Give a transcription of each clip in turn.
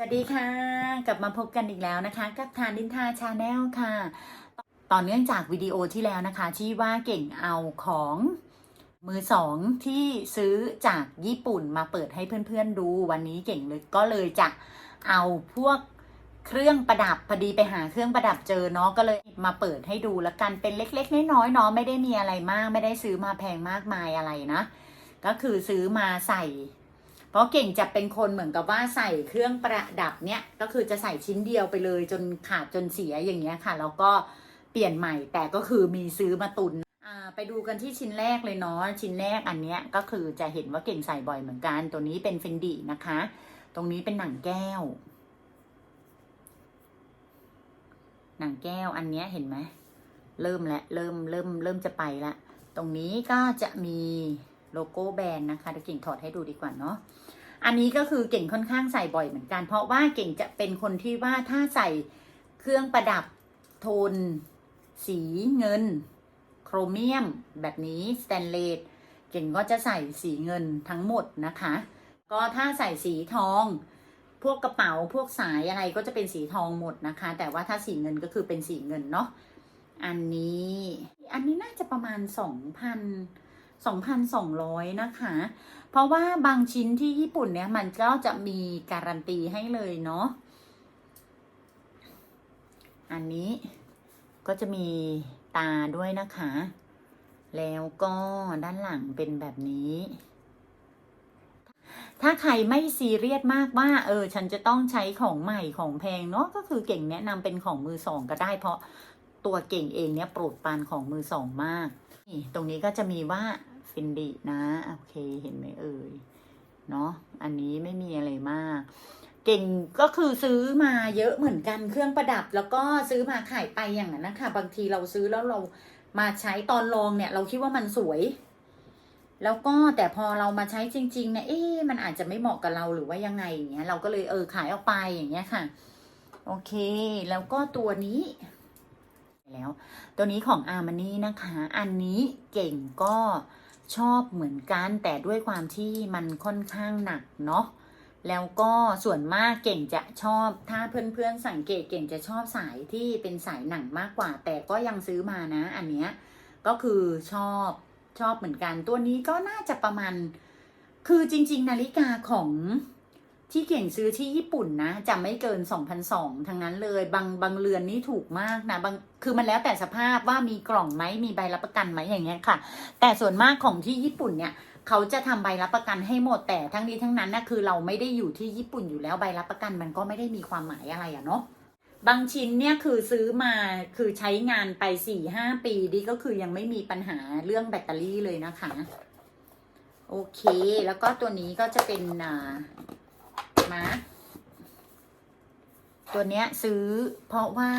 สวัสดีค่ะ กลับมาพบกันอีกแล้วนะคะ กับทานดินทาชาแนลค่ะ ต่อเนื่องจากวิดีโอที่แล้วนะคะ ที่ว่าเก่งเอาของมือสองที่ซื้อจากญี่ปุ่นมาเปิดให้เพื่อนๆดูวันนี้เก่งเลยก็เลยจะเอาพวกเครื่องประดับพอดีไปหาเครื่องประดับเจอเนาะก็เลยมาเปิดให้ดูแล้วกันเป็นเล็ก ๆ น้อยๆเนาะไม่ได้มีอะไรมาก ไม่ได้ซื้อมาแพงมากมายอะไรนะ ก็คือซื้อมาใส่ เพราะเก่งจะเป็นคนเหมือนกับว่าใส่เครื่องประดับเนี่ยก็คือจะใส่ชิ้นเดียวไปเลยจนขาดจนเสียอย่างเงี้ยค่ะแล้วก็เปลี่ยนใหม่แต่ก็คือมีซื้อมาตุนอ่าไปดูกันที่ชิ้นแรกเลยเนาะชิ้นแรกอันเนี้ยก็คือจะเห็นว่าเก่งใส่บ่อยเหมือนกัน ตัวนี้เป็นเฟนดีนะคะ ตรงนี้เป็นหนังแก้ว หนังแก้วอันเนี้ยเห็นไหมเริ่มแล้วเริ่มเริ่มเริ่มจะไปละ ตรงนี้ก็จะมีโลโก้แบรนด์นะคะเดี๋ยวเก่งถอดให้ดูดีกว่าเนาะ อันนี้ก็คือเก่งค่อนข้างใส่บ่อยเหมือนกัน เพราะว่าเก่งจะเป็นคนที่ว่าถ้าใส่เครื่องประดับโทน สีเงิน โครเมียม แบบนี้สแตนเลสเก่งก็จะใส่สีเงินทั้งหมดนะคะ ก็ถ้าใส่สีทอง พวกกระเป๋าพวกสายอะไรก็จะเป็นสีทองหมดนะคะ แต่ว่าถ้าสีเงินก็คือเป็นสีเงินเนาะอันนี้ อันนี้น่าจะประมาณสองพัน สองพันสองร้อยนะคะ เพราะว่าบางชิ้นที่ญี่ปุ่นเนี่ยมันก็จะมีการันตีให้เลยเนาะ อันนี้ก็จะมีตาด้วยนะคะ แล้วก็ด้านหลังเป็นแบบนี้ถ้าใครไม่ซีเรียสมากว่า เออ ฉันจะต้องใช้ของใหม่ของแพงเนาะก็คือเก่งแนะนำเป็นของมือสองก็ได้ เพราะตัวเก่งเองเนี่ยโปรดปรานของมือสองมาก ตรงนี้ก็จะมีว่า ฟินดีนะ โอเคเห็นไหมเอ่ยเนาะอันนี้ไม่มีอะไรมาก เก่งก็คือซื้อมาเยอะเหมือนกันเครื่องประดับ แล้วก็ซื้อมาขายไปอย่างนั้นนะคะบางทีเราซื้อแล้วเรามาใช้ตอนลองเนี่ย เราคิดว่ามันสวย แล้วก็แต่พอเรามาใช้จริงๆเนี่ยเอ๊ะมันอาจจะไม่เหมาะกับเราหรือว่ายังไงอย่างเงี้ย เราก็เลยเออขายออกไปอย่างเงี้ยค่ะ โอเค แล้วก็ตัวนี้แล้ว ตัวนี้ของอาร์มานี่นะคะ อันนี้เก่งก็ ชอบเหมือนกันแต่ด้วยความที่มันค่อนข้างหนักเนาะแล้วก็ส่วนมากเก่งจะชอบ ถ้าเพื่อนๆสังเกตเก่งจะชอบสายที่เป็นสายหนังมากกว่า แต่ก็ยังซื้อมานะ อันเนี้ยก็คือชอบชอบเหมือนกัน ตัวนี้ก็น่าจะประมาณ คือจริง ๆ นาฬิกาของ ที่เก่งซื้อที่ญี่ปุ่นนะจะไม่เกิน 2,200ทั้งนั้นเลย บางบางเรือนนี่ถูกมากนะบางคือมันแล้วแต่สภาพว่ามีกล่องไหมมีใบรับประกันไหมอย่างเงี้ยค่ะ แต่ส่วนมากของที่ญี่ปุ่นเนี่ยเขาจะทำใบรับประกันให้หมดแต่ทั้งนี้ทั้งนั้นนะคือเราไม่ได้อยู่ที่ญี่ปุ่นอยู่แล้วใบรับประกันมันก็ไม่ได้มีความหมายอะไรอะเนาะบางชิ้นเนี่ยคือซื้อมาคือใช้งานไปสี่ห้าปีดีก็คือยังไม่มีปัญหาเรื่องแบตเตอรี่เลยนะคะ โอเค แล้วก็ตัวนี้ก็จะเป็นอ่ามาร์ค ตัวเนี้ยซื้อเพราะว่า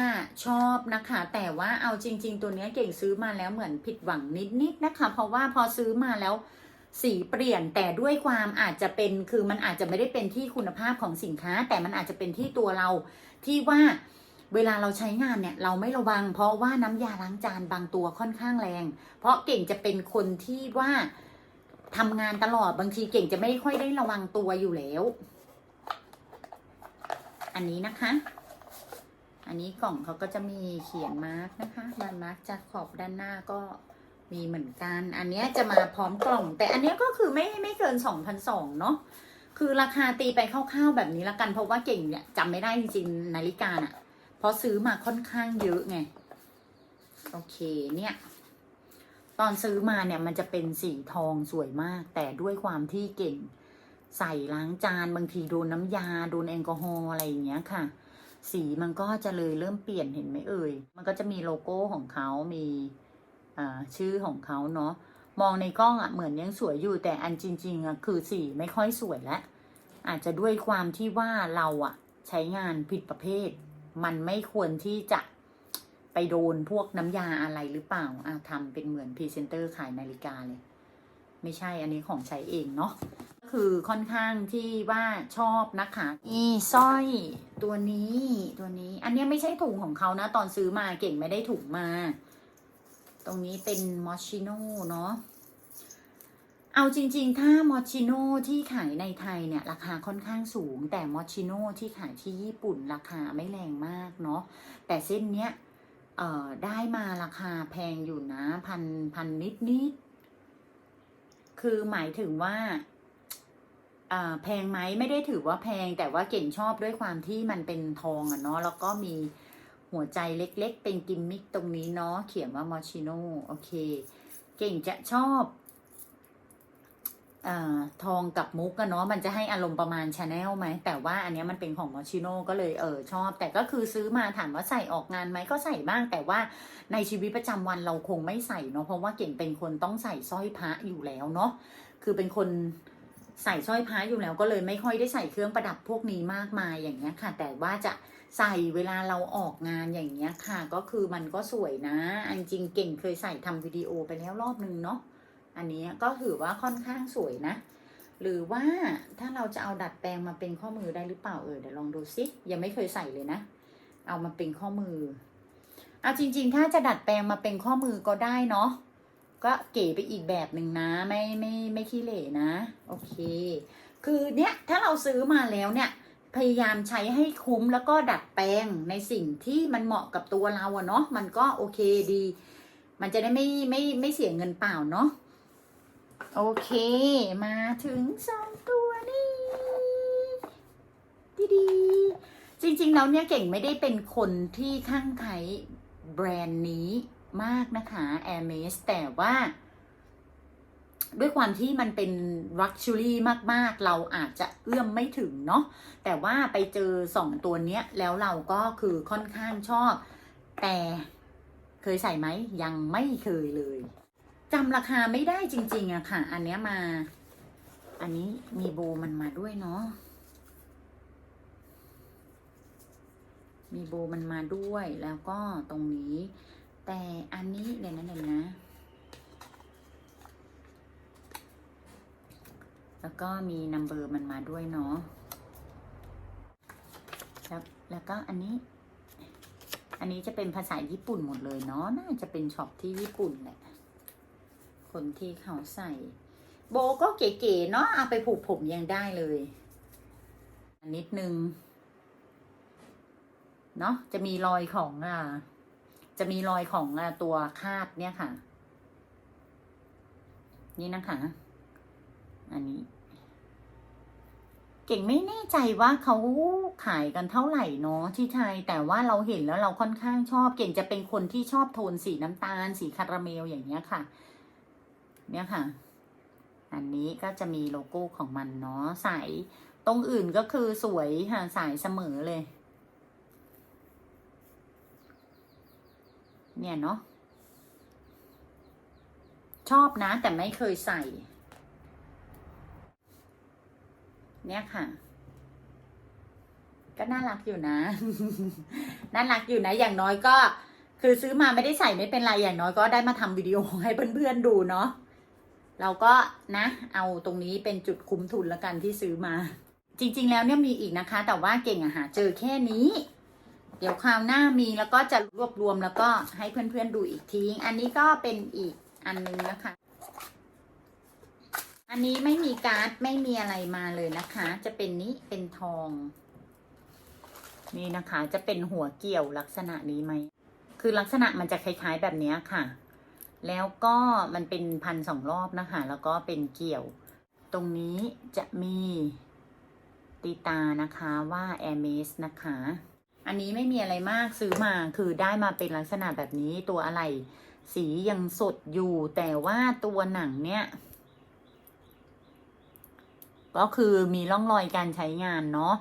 ชอบนะคะ แต่ว่าเอาจริง ๆ ตัวเนี้ยเก่งซื้อมาแล้วเหมือนผิดหวังนิดๆนะคะ เพราะว่าพอซื้อมาแล้วสีเปลี่ยนแต่ด้วยความอาจจะเป็นคือมันอาจจะไม่ได้เป็นที่คุณภาพของสินค้า แต่มันอาจจะเป็นที่ตัวเราที่ว่าเวลาเราใช้งานเนี่ยเราไม่ระวัง เพราะว่าน้ำยาล้างจานบางตัวค่อนข้างแรง เพราะเก่งจะเป็นคนที่ว่าทำงานตลอดบางทีเก่งจะไม่ค่อยได้ระวังตัวอยู่แล้ว อันนี้นะคะ อันนี้กล่องเขาก็จะมีเขียนมาร์กนะคะมาร์กจากขอบด้านหน้าก็มีเหมือนกัน อันนี้จะมาพร้อมกล่อง แต่อันนี้ก็คือไม่ไม่เกินสองพันสองเนาะ คือราคาตีไปคร่าวๆแบบนี้ละกัน เพราะว่าเก่งเนี่ยจำไม่ได้จริงๆนาฬิกาน่ะเพราะซื้อมาค่อนข้างเยอะไง โอเคเนี่ย ตอนซื้อมาเนี่ยมันจะเป็นสีทองสวยมาก แต่ด้วยความที่เก่ง ใส่ล้างจานบางทีโดนน้ำยาโดนแอลกอฮอล์อะไรอย่างเงี้ยค่ะ สีมันก็จะเลยเริ่มเปลี่ยนเห็นไหมเอ่ย มันก็จะมีโลโก้ของเขามีชื่อของเขาเนาะมองในกล้องอะ่ะเหมือนยังสวยอยู่แต่อันจริงๆอะ่ะคือสีไม่ค่อยสวยแล้วอาจจะด้วยความที่ว่าเราอะ่ะใช้งานผิดประเภท มันไม่ควรที่จะไปโดนพวกน้ำยาอะไรหรือเปล่าอะทำเป็นเหมือนพรีเซนเตอร์ขายนาฬิกาเลย ไม่ใช่อันนี้ของใช้เองเนาะก็คือค่อนข้างที่ว่าชอบนะคะอีสร้อยตัวนี้ตัวนี้ อันนี้ไม่ใช่ถุงของเขานะ ตอนซื้อมาเก่งไม่ได้ถุงมา ตรงนี้เป็นมอชิโน่เนาะเอาจริง ๆ ถ้ามอชิโน่ที่ขายในไทยเนี่ย ราคาค่อนข้างสูง แต่มอชิโน่ที่ขายที่ญี่ปุ่นราคาไม่แรงมากเนาะแต่เส้นเนี้ยได้มาราคาแพงอยู่นะพันพันนิดนิด คือหมายถึงว่าแพงไหมไม่ได้ถือว่าแพงแต่ว่าเก่งชอบด้วยความที่มันเป็นทองอะเนาะแล้วก็มีหัวใจเล็กๆ เป็นกิมมิคตรงนี้เนาะเขียนว่ามอชิโน่โอเค เก่งจะชอบ อทองกับมุกอะเนาะมันจะให้อารมณ์ประมาณชาแนลไหม แต่ว่าอันเนี้ยมันเป็นของมอชิโน่ก็เลยเออชอบ แต่ก็คือซื้อมาถามว่าใส่ออกงานไหมก็ใส่บ้าง แต่ว่าในชีวิตประจำวันเราคงไม่ใส่เนาะเพราะว่าเก่งเป็นคนต้องใส่สร้อยพระอยู่แล้วเนาะคือเป็นคนใส่สร้อยพระอยู่แล้วก็เลยไม่ค่อยได้ใส่เครื่องประดับพวกนี้มากมายอย่างเงี้ยค่ะ แต่ว่าจะใส่เวลาเราออกงานอย่างเงี้ยค่ะ ก็คือมันก็สวยนะอันจริงเก่งเคยใส่ทำวิดีโอไปแล้วรอบนึงเนาะ อันนี้ก็ถือว่าค่อนข้างสวยนะ หรือว่าถ้าเราจะเอาดัดแปลงมาเป็นข้อมือได้หรือเปล่าเออเดี๋ยวลองดูซิยังไม่เคยใส่เลยนะ เอามาเป็นข้อมือเอาจริง ๆ ถ้าจะดัดแปลงมาเป็นข้อมือก็ได้เนาะก็เก๋ไปอีกแบบหนึ่งนะ ไม่ไม่ไม่ขี้เหร่นะ โอเค คือเนี้ยถ้าเราซื้อมาแล้วเนี่ย พยายามใช้ให้คุ้มแล้วก็ดัดแปลงในสิ่งที่มันเหมาะกับตัวเราอะเนาะมันก็โอเคดี มันจะได้ไม่ไม่ไม่เสียเงินเปล่าเนาะ โอเค มาถึงสองตัวนี่ดีๆจริงๆแล้วเนี่ยเก่งไม่ได้เป็นคนที่ข้างไคล้แบรนด์นี้มากนะคะ a i r m e s แต่ว่า ด้วยความที่มันเป็น Luxury มากๆ เราอาจจะเอื้อมไม่ถึงเนาะแต่ว่าไปเจอสองตัวเนี้ย แล้วเราก็คือค่อนข้างชอบ แต่เคยใส่ไหมยังไม่เคยเลย จำราคาไม่ได้จริง ๆอะค่ะ อันเนี้ยมา อันนี้มีโบมันมาด้วยเนาะมีโบมันมาด้วยแล้วก็ตรงนี้ แต่อันนี้เดี๋ยวนะเดี๋ยวนะ แล้วก็มีนัมเบอร์มันมาด้วยเนาะแล้วแล้วก็อันนี้ อันนี้จะเป็นภาษาญี่ปุ่นหมดเลยเนาะน่าจะเป็นช็อปที่ญี่ปุ่นแหละ คนที่เขาใส่ โบก็เก๋ๆเนาะเอาไปผูกผมยังได้เลย นิดนึง เนาะจะมีรอยของอ่าจะมีรอยของอ่าตัวคาดเนี่ยค่ะ นี่นะคะ อันนี้ เก่งไม่แน่ใจว่าเขาขายกันเท่าไหร่เนาะที่ไทย แต่ว่าเราเห็นแล้วเราค่อนข้างชอบ เก่งจะเป็นคนที่ชอบโทนสีน้ำตาล สีคาราเมลอย่างเงี้ยค่ะ เนี่ยค่ะ อันนี้ก็จะมีโลโก้ของมันเนาะสายตรงอื่นก็คือสวยค่ะสายเสมอเลย เนี่ยเนาะชอบนะ แต่ไม่เคยใส่ เนี่ยค่ะ ก็น่ารักอยู่นะ น่ารักอยู่นะอย่างน้อยก็ คือซื้อมาไม่ได้ใส่ไม่เป็นไรอย่างน้อยก็ได้มาทำวิดีโอให้เพื่อนๆดูเนาะ เราก็นะ เอาตรงนี้เป็นจุดคุ้มทุนแล้วกันที่ซื้อมา จริง ๆ แล้วเนี่ยมีอีกนะคะ แต่ว่าเก่งอะหาเจอแค่นี้ เดี๋ยวคราวหน้ามีแล้วก็จะรวบรวมแล้วก็ให้เพื่อนๆดูอีกทีอันนี้ก็เป็นอีกอันนึงนะคะ อันนี้ไม่มีการ์ดไม่มีอะไรมาเลยนะคะ จะเป็นนี้เป็นทอง นี่นะคะ จะเป็นหัวเกี่ยวลักษณะนี้ไหมคือลักษณะมันจะคล้ายๆแบบนี้ค่ะ แล้วก็มันเป็นพันสองรอบนะคะแล้วก็เป็นเกี่ยว ตรงนี้จะมีตีตานะคะว่า a i r m e s นะคะ อันนี้ไม่มีอะไรมากซื้อมาคือได้มาเป็นลักษณะแบบนี้ตัวอะไร สียังสดอยู่ แต่ว่าตัวหนังเนี่ย ก็คือมีร่องรอยการใช้งานเนาะ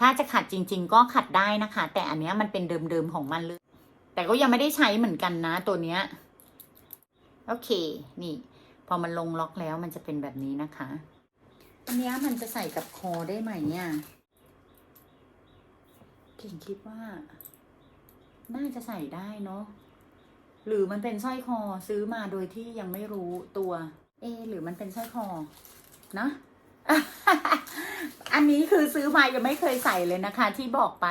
ถ้าจะขัดจริง ๆ ก็ขัดได้นะคะ แต่อันเนี้ยมันเป็นเดิมๆของมันเลยแต่ก็ยังไม่ได้ใช้เหมือนกันนะตัวเนี้ย โอเค นี่ พอมันลงล็อกแล้วมันจะเป็นแบบนี้นะคะอันนี้มันจะใส่กับคอได้ไหมเนี่ย เก่งคิดว่า น่าจะใส่ได้เนาะ หรือมันเป็นสร้อยคอซื้อมาโดยที่ยังไม่รู้ตัว เอ หรือมันเป็นสร้อยคอ นะ อันนี้คือซื้อมายังไม่เคยใส่เลยนะคะ ที่บอกไป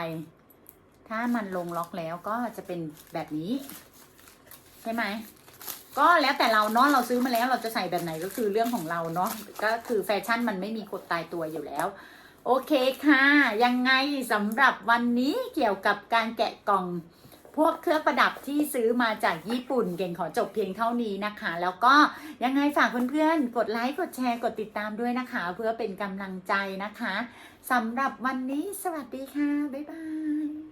ถ้ามันลงล็อกแล้วก็จะเป็นแบบนี้ ใช่ไหม ก็แล้วแต่เราเนาะเราซื้อมาแล้วเราจะใส่แบบไหนก็คือเรื่องของเราเนาะก็คือแฟชั่นมันไม่มีกฎตายตัวอยู่แล้ว โอเคค่ะ ยังไงสำหรับวันนี้เกี่ยวกับการแกะกล่อง พวกเครื่องประดับที่ซื้อมาจากญี่ปุ่น เก่งขอจบเพียงเท่านี้นะคะ แล้วก็ยังไงฝากเพื่อนๆกดไลค์กดแชร์กดติดตามด้วยนะคะ เพื่อเป็นกำลังใจนะคะสำหรับวันนี้สวัสดีค่ะบ๊ายบาย